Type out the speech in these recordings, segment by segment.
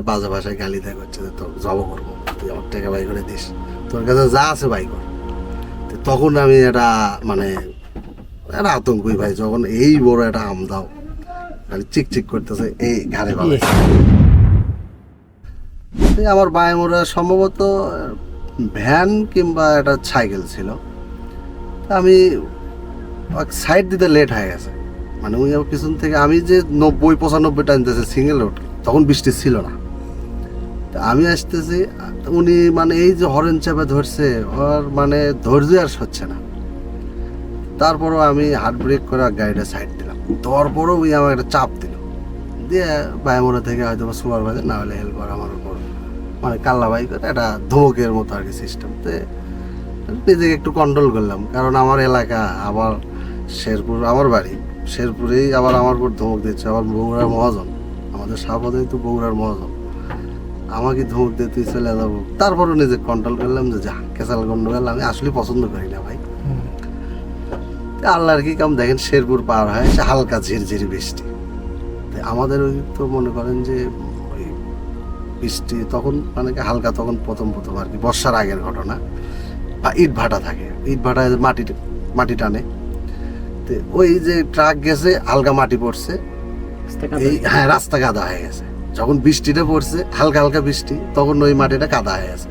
বাজে ভাষায় গালি দেয় করছে তোর জব করব তুই আমার টাকা বাই করে দিস। তোর কাছে যা আছে বাই কর। তখন আমি এটা মানে একটা আতঙ্কই ভাই যখন এই বড় একটা আম দাও খালি চিক চিক করতেছে এই ঘাড়ে ভালো আমার বায়ে মোড়া সম্ভবত ভ্যান কিংবা একটা সাইকেল ছিল। আমি সাইড দিতে লেট হয়ে গেছে। মানে উনি আমার পিছন থেকে আমি যে নব্বই পঁচানব্বই টানতেছে সিঙ্গেল রোড তখন বৃষ্টি ছিল না। তা আমি আসতেছি, উনি মানে এই যে হরেন চাপে ধরছে, ওর মানে ধৈর্য আর হচ্ছে না। তারপরও আমি হার্ট ব্রেক করে গাড়িটা সাইড দিলাম। তারপরও উনি আমার একটা চাপ দিল। দিয়ে বায়ুমোড়া থেকে হয়তো বা সুপারভাইজার, না হলে হেল্পার আমার উপর মানে কাল্লা বাই করে একটা ধমকের মতো আর কি সিস্টেমতে নিজেকে একটু কন্ট্রোল করলাম। কারণ আমার এলাকা আবার শেরপুর, আমার বাড়ি, শেরপুরেই আবার আমার উপর ধমক দিচ্ছে। আবার বগুড়ার মহাজন, আমাদের সাপদে তো বগুড়ার মহাজন। আমাকে ধমক দিয়ে তুই চলে যাব। তারপরও নিজে কন্ট্রোল করলাম যে যা কেসাল গন্ডগোল আমি আসলে পছন্দ করি না ভাই। আল্লাহর কি কাম? দেখেন শেরপুর পার হয় সে হালকা ঝিরঝিরি বৃষ্টি। তো আমাদের ওই তো মনে করেন যে ওই বৃষ্টি তখন মানে হালকা তখন প্রথম প্রথম আর কি বর্ষার আগের ঘটনা। বা ইট ভাটা থাকে ইট ভাটায় মাটি মাটি টানে। তো ওই যে ট্রাক গেছে হালকা মাটি পড়ছে। এই হ্যাঁ রাস্তা কাদা হয়ে গেছে। যখন বৃষ্টিটা পড়ছে হালকা হালকা বৃষ্টি তখন ওই মাটিটা কাদা হয়ে আছে।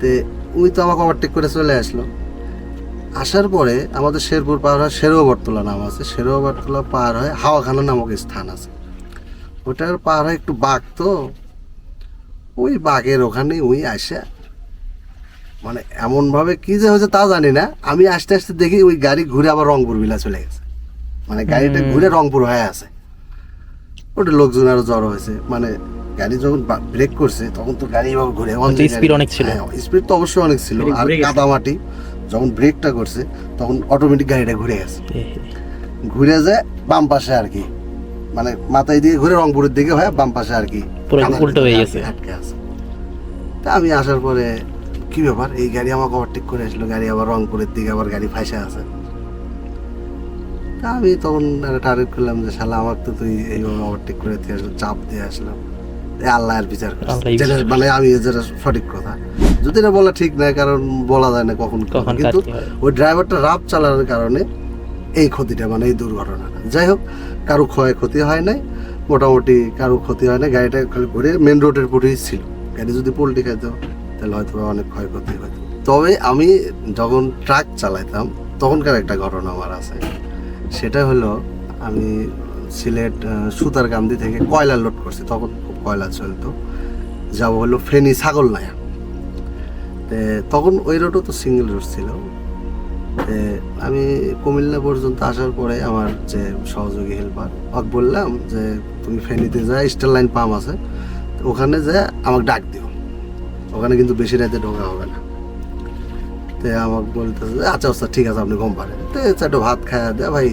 তে উনি তো আমাকে ওভারটেক করে চলে আসলো। আসার পরে আমাদের শেরপুর পার হয় শেরো বটতলা নাম আছে। শেরো বটতলা পার হয় হাওয়াখানা নামক স্থান আছে। ওটার পার হয় একটু বাঘ তো ওই বাঘের ওখানে ওই আসে। মানে এমনভাবে কী যে হয়েছে তা জানি না। আমি আস্তে আস্তে দেখি ওই গাড়ি ঘুরে আবার রংপুর বিলা চলে গেছে। মানে গাড়িটা ঘুরে রংপুর হয়ে আছে। ওটা লোকজন আরও জড়ো হয়েছে। মানে গাড়ি যখন ব্রেক করছে তখন তো গাড়ি এভাবে ঘুরে speed অনেক ছিল। স্পিড তো অবশ্যই অনেক ছিল। আর। কাদামাটি যখন ব্রেকটা করছে তখন অটোমেটিক গাড়িটা ঘুরে গেছে। ঘুরে যায় বাম পাশে আর কি। মানে মাথায় দিয়ে ঘুরে রংপুরের দিকে হয় বাম পাশে আর কি। উল্টো হয়ে গেছে। আটকে আছে। তা আমি আসার পরে কি ব্যাপার? এই গাড়ি আমাকে ওভারটেক করে আসলো গাড়ি আবার রংপুরের দিকে আবার গাড়ি ফাঁসে আছে। তা আমি তখন একটা টার্গেট করলাম যে শালা আমার তো তুই এইভাবে ওভারটেক করে দিয়ে আসলো চাপ দিয়ে আসলাম। এ আল্লাহ আর বিচার যেটা মানে আমি যেটা সঠিক কথা। যদি এটা বলা ঠিক না কারণ বলা যায় না কখন কখন কিন্তু ওই ড্রাইভারটা রাব চালানোর কারণে এই ক্ষতিটা মানে এই দুর্ঘটনাটা যাই হোক কারও ক্ষয়ক্ষতি হয় নাই মোটামুটি কারও ক্ষতি হয় না গাড়িটা খালি ঘুরে মেন রোডের উপরেই ছিল। গাড়ি যদি পোল্ট্রি খাইতো তাহলে হয়তো অনেক ক্ষয়ক্ষতি হতো তবে আমি যখন ট্রাক চালাইতাম তখনকার একটা ঘটনা আমার আছে। সেটা হলো আমি সিলেট আহ, সুতারকান্দি থেকে কয়লা লোড করছি। তখন খুব কয়লা চলতো। যাব হলো ফেনী ছাগল নায়া। তখন ওই রোডও তো সিঙ্গেল রোড ছিল। আমি কুমিল্লা পর্যন্ত আসার পরে আমার যে সহযোগী হেল্পার ওকে বললাম যে তুমি ফেনীতে যা স্টার লাইন পাম্প আছে। ওখানে যা আমাকে ডাক দিও। ওখানে কিন্তু বেশি রাতে ঢোকা হবে না। তে আমাকে বলতেছে আচ্ছা আচ্ছা ঠিক আছে, আপনি ঘুম পারেন তো চারটে ভাত খাওয়া দেয়, ভাই,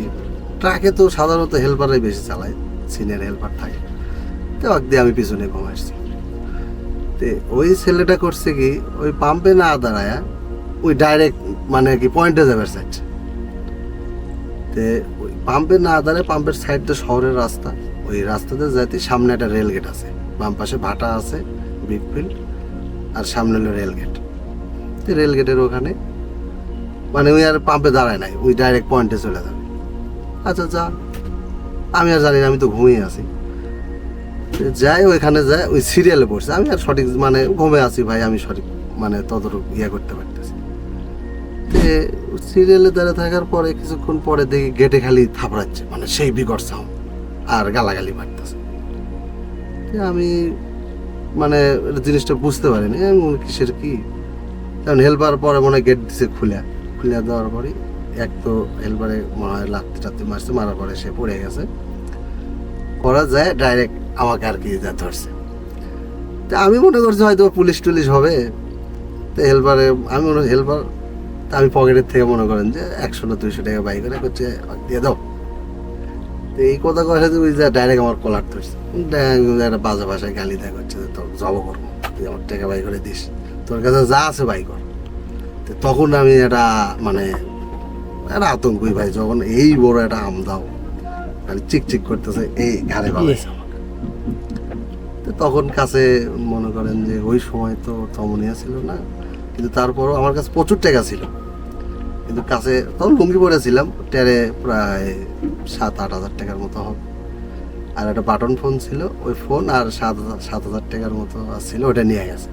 ট্রাকে তো সাধারণত হেল্পাররাই বেশি চালায়, সিনিয়র হেল্পার থাকে। তো ওকে দিয়ে আমি পিছনে ঘুম আসছি। তে ওই ছেলেটা করছে কি, ওই পাম্পে না দাঁড়ায়, ওই ডাইরেক্ট মানে কি পয়েন্টে যাবে চাইছে তে ওই পাম্পে না দাঁড়ায় পাম্পের সাইডটা শহরের রাস্তা, ওই রাস্তাতে যাইতে সামনে একটা রেল গেট আছে। বাম পাশে ভাটা আছে বিগ ফিল্ড আর সামনে হলো রেল গেট তো রেল গেটের ওখানে। মানে ওই আর পাম্পে দাঁড়ায় নাই, ওই ডাইরেক্ট পয়েন্টে চলে যাবে। আচ্ছা যা আমি আর জানি না, আমি তো ঘুমিয়ে আছি। যাই ওইখানে যায় ওই সিরিয়ালে পড়ছে। আমি আর সঠিক মানে ঘুমে আছি ভাই, আমি সঠিক মানে ততটুকু ইয়ে করতে পারতেছি। সিরিয়ালে দাঁড়িয়ে থাকার পরে, কিছুক্ষণ পরে দেখি গেটে খালি থাপড়াচ্ছে মানে সেই বিকট সাউন্ড আর গালাগালি মারতেছে। আমি মানে জিনিসটা বুঝতে পারিনি কিসের কি? কারণ হেল্পার পরে মনে গেট দিছে খুলে। খুলে দেওয়ার পরে এক তো হেল্পারে মনে হয় লাত্তি টাত্তি মারছে, মারার পরে সে পড়ে গেছে। করা যায় ডাইরেক্ট আমাকে আর কি যা ধরছে। তা আমি মনে করছি হয়তো পুলিশ টুলিশ হবে। তো হেল্পারে আমি মনে হেল্পার তা আমি পকেটের থেকে মনে করেন যে একশো না দুইশো টাকা বাই করে করছে দিয়ে দাও। তো এই কথা কথা ওই যে ডাইরেক্ট আমার কলার ধরছে। একটা বাজে ভাষায় গালি দেয় করছে তোর জব করব। তুই আমার টাকা বাই করে দিস। তোর কাছে যা আছে বাই কর। তো তখন আমি এটা মানে একটা আতঙ্কই ভাই যখন এই বড় একটা আম দাও খালি চিক চিক করতেছে এই ঘাড়ে ভালো আমাকে। তো তখন কাছে মনে করেন যে ওই সময় তো তমনিয়া ছিল না কিন্তু তারপরও আমার কাছে প্রচুর টাকা ছিল। কিন্তু কাছে তখন লুঙ্গি পরেছিলাম টেরে প্রায় সাত আট হাজার টাকার মতো হবে। আর একটা বাটন ফোন ছিল ওই ফোন আর সাত হাজার সাত হাজার টাকার মতো ছিল ওটা নিয়ে গেছে।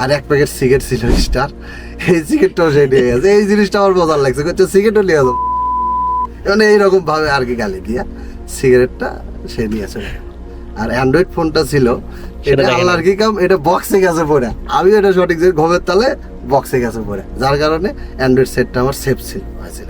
আর এক প্যাকেট সিগারেট ছিল স্টার এই সিগারেটটাও সে নিয়ে গেছে। এই জিনিসটা আমার মজার লাগছে করছে সিগারেটও নিয়ে যাব মানে এইরকম ভাবে আর কি গালি দিয়া সিগারেটটা সে নিয়ে চলে আর অ্যান্ড্রয়েড ফোনটা ছিল এটা আল্লাহর কি কাম? এটা বক্সে গেছে পড়ে। আমি এটা সঠিক যে ঘুমের তালে বক্সে গেছে পড়ে। যার কারণে অ্যান্ড্রয়েড সেটটা আমার সেফ ছিল হয়েছিল